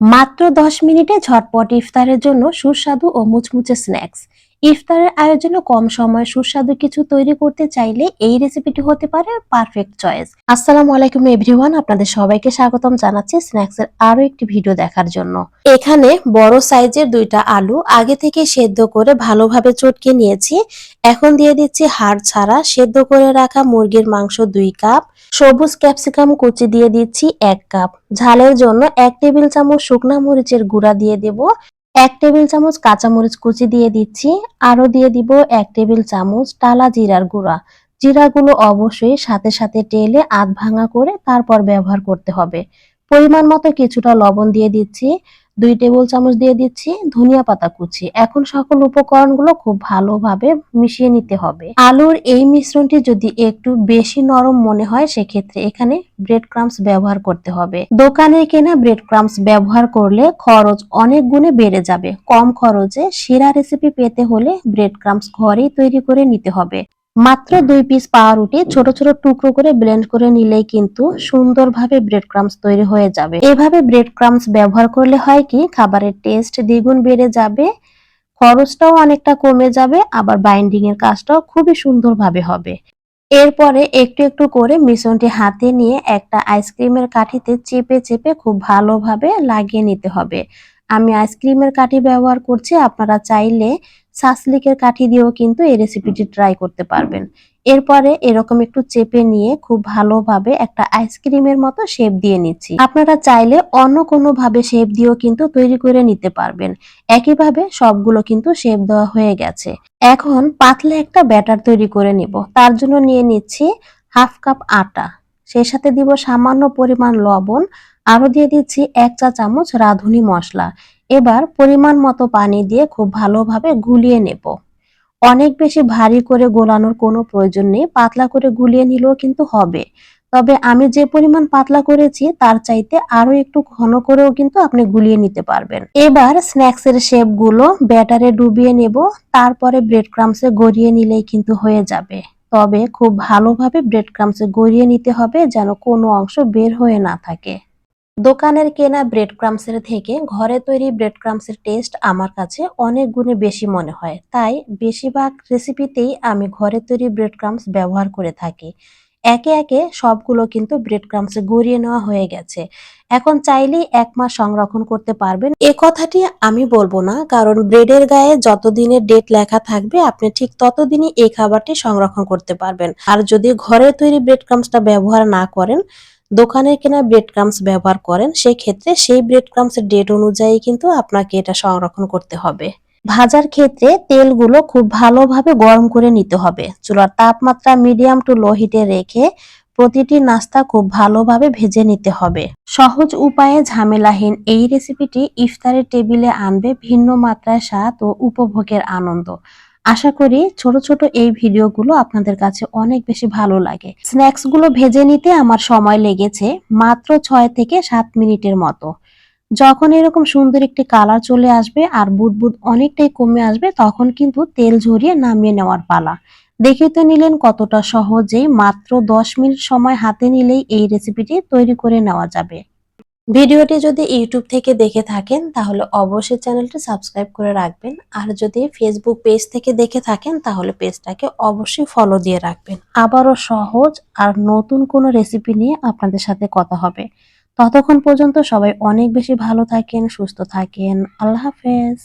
মাত্র দশ মিনিটে ঝটপট ইফতারের জন্য সুস্বাদু ও মুচমুচে স্ন্যাক্স। ইফতারের আয়োজনে কম সময়ে সুস্বাদু কিছু তৈরি করতে চাইলে এই রেসিপিটি হতে পারে পারফেক্ট চয়েস আসসালামু আলাইকুম এভরিওয়ান আপনাদের সবাইকে স্বাগতম জানাচ্ছি স্ন্যাক্সের আরও একটি ভিডিও দেখার জন্য। এখানে বড় সাইজের দুইটা আলু আগে থেকে সেদ্ধ করে ভালোভাবে চটকে নিয়েছি। এখন দিয়ে দিচ্ছি হাড় ছাড়া, সেদ্ধ করে রাখা মুরগির মাংস দুই কাপ, সবুজ ক্যাপসিকাম কুচি দিয়ে দিচ্ছি এক কাপ। ঝালের জন্য এক টেবিল চামচ শুকনা মরিচের গুঁড়া দিয়ে দেব। এক টেবিল চামচ কাঁচামরিচ কুচি দিয়ে দিচ্ছি। আরও দিয়ে দিব এক টেবিল চামচ টালা জিরার গুঁড়া। জিরাগুলো অবশ্যই সাথে সাথে টেলে আধ ভাঙা করে তারপর ব্যবহার করতে হবে। পরিমাণ মতো কিছুটা লবণ দিয়ে দিচ্ছি। দুই টেবিল চামচ দিয়ে দিচ্ছি ধনিয়া পাতা কুচি। এখন সকল উপকরণগুলো খুব ভালোভাবে মিশিয়ে নিতে হবে। আলুর এই মিশ্রণটি যদি একটু বেশি নরম মনে হয়, সেক্ষেত্রে এখানে ব্রেড ক্রামস ব্যবহার করতে হবে। দোকানে কেনা ব্রেড ক্রামস ব্যবহার করলে খরচ অনেক গুণে বেড়ে যাবে। কম খরচে সেরা রেসিপি পেতে হলে ব্রেড ক্রামস ঘরেই তৈরি করে নিতে হবে। মাত্র দুই পিস পাউরুটি ছোট ছোট টুকরো করে ব্লেন্ড করে নিলেই কিন্তু সুন্দরভাবে ব্রেড ক্রামস তৈরি হয়ে যাবে। এভাবে ব্রেড ক্রামস ব্যবহার করলে হয় কি, খাবারের টেস্ট দ্বিগুণ বেড়ে যাবে, খরচটাও অনেকটা কমে যাবে, আবার বাইন্ডিং এর কাজটাও খুবই সুন্দরভাবে হবে। এরপরে একটু একটু করে মিশ্রণটি হাতে নিয়ে একটা আইসক্রিমের কাঠিতে চেপে চেপে খুব ভালোভাবে লাগিয়ে নিতে হবে। আমি আইসক্রিমের কাঠি ব্যবহার করছি, আপনারা চাইলে সাসলিকের কাঠি দিয়েও কিন্তু এই রেসিপিটি ট্রাই করতে পারবেন। এরপরে এরকম একটু চেপে নিয়ে খুব ভালোভাবে একটা আইসক্রিমের মতো শেপ দিয়ে নিচ্ছি। আপনারা চাইলে অন্য কোনো ভাবে শেপ দিয়েও কিন্তু তৈরি করে নিতে পারবেন। একইভাবে সবগুলো কিন্তু শেপ দেওয়া হয়ে গেছে। এখন পাতলা একটা ব্যাটার তৈরি করে নিব। তার জন্য নিয়ে নিচ্ছি হাফ কাপ আটা। সেই সাথে দিব সামান্য পরিমাণ লবণ। আরও দিয়ে দিচ্ছি এক চা চামচ রাঁধুনি মশলা। এবার পরিমাণ মতো পানি দিয়ে খুব ভালোভাবে গুলিয়ে নেব। অনেক বেশি ভারী করে গোলানোর কোনো প্রয়োজন নেই, পাতলা করে গুলিয়ে নিলেও কিন্তু হবে। তবে আমি যে পরিমাণ পাতলা করেছি, তার চাইতে আরও একটু ঘন করেও কিন্তু আপনি গুলিয়ে নিতে পারবেন। এবার স্ন্যাক্স এর শেপগুলো ব্যাটারে ডুবিয়ে নেব, তারপরে ব্রেড ক্রামসে গড়িয়ে নিলেই কিন্তু হয়ে যাবে। তবে খুব ভালোভাবে ব্রেড ক্রামসে গড়িয়ে নিতে হবে যেন কোনো অংশ বের হয়ে না থাকে। দোকানের কেনা ব্রেড ক্রামসের থেকে ঘরে তৈরি ব্রেড ক্রামসের টেস্ট আমার কাছে অনেক গুণে বেশি মনে হয়। তাই বেশিরভাগ রেসিপিতেই আমি ঘরে তৈরি ব্রেড ক্রামস ব্যবহার করে থাকি। একে একে সবগুলো কিন্তু ব্রেড ক্রামসে গড়িয়ে নেওয়া হয়ে গেছে। এখন চাইলেই এক মাস সংরক্ষণ করতে পারবেন। এ কথাটি আমি বলব না, কারণ ব্রেডের গায়ে যতদিনের ডেট লেখা থাকবে, আপনি ঠিক ততদিনই এই খাবারটি সংরক্ষণ করতে পারবেন। আর যদি ঘরে তৈরি ব্রেড ক্রামসটা ব্যবহার না করেন দোকানের কেনা ব্রেড ক্রামস ব্যবহার করেন সেই ক্ষেত্রে সেই ব্রেড ক্রামসের ডেট অনুযায়ী কিন্তু আপনাকে এটা সংরক্ষণ করতে হবে। ভাজার ক্ষেত্রে তেলগুলো খুব ভালোভাবে গরম করে নিতে হবে। চুলার তাপমাত্রা মিডিয়াম টু লো হিটে রেখে প্রতিটি নাস্তা খুব ভালোভাবে ভেজে নিতে হবে। সহজ উপায়ে ঝামেলাহীন এই রেসিপিটি ইফতারের টেবিলে আনবে ভিন্ন মাত্রায় স্বাদ ও উপভোগের আনন্দ। আশা করি ছোট ছোট এই ভিডিওগুলো আপনাদের কাছে অনেক বেশি ভালো লাগে। স্ন্যাক্সগুলো ভেজে নিতে আমার সময় লেগেছে মাত্র ছয় থেকে সাত মিনিটের মতো। যখন এরকম সুন্দর একটি কালার চলে আসবে আর বুদবুদ অনেকটাই কমে আসবে, তখন কিন্তু তেল ঝরিয়ে নামিয়ে নেওয়ার পালা। দেখে তো নিলেন কতটা সহজেই মাত্র দশ মিনিট সময় হাতে নিলেই এই রেসিপিটি তৈরি করে নেওয়া যাবে। ভিডিওটি যদি ইউটিউব থেকে দেখে থাকেন, তাহলে অবশ্যই চ্যানেলটি সাবস্ক্রাইব করে রাখবেন। আর যদি ফেসবুক পেজ থেকে দেখে থাকেন, তাহলে পেজটাকে অবশ্যই ফলো দিয়ে রাখবেন। আবারও সহজ আর নতুন কোনো রেসিপি নিয়ে আপনাদের সাথে কথা হবে। ততক্ষণ পর্যন্ত সবাই অনেক বেশি ভালো থাকেন, সুস্থ থাকেন। আল্লাহ হাফেজ।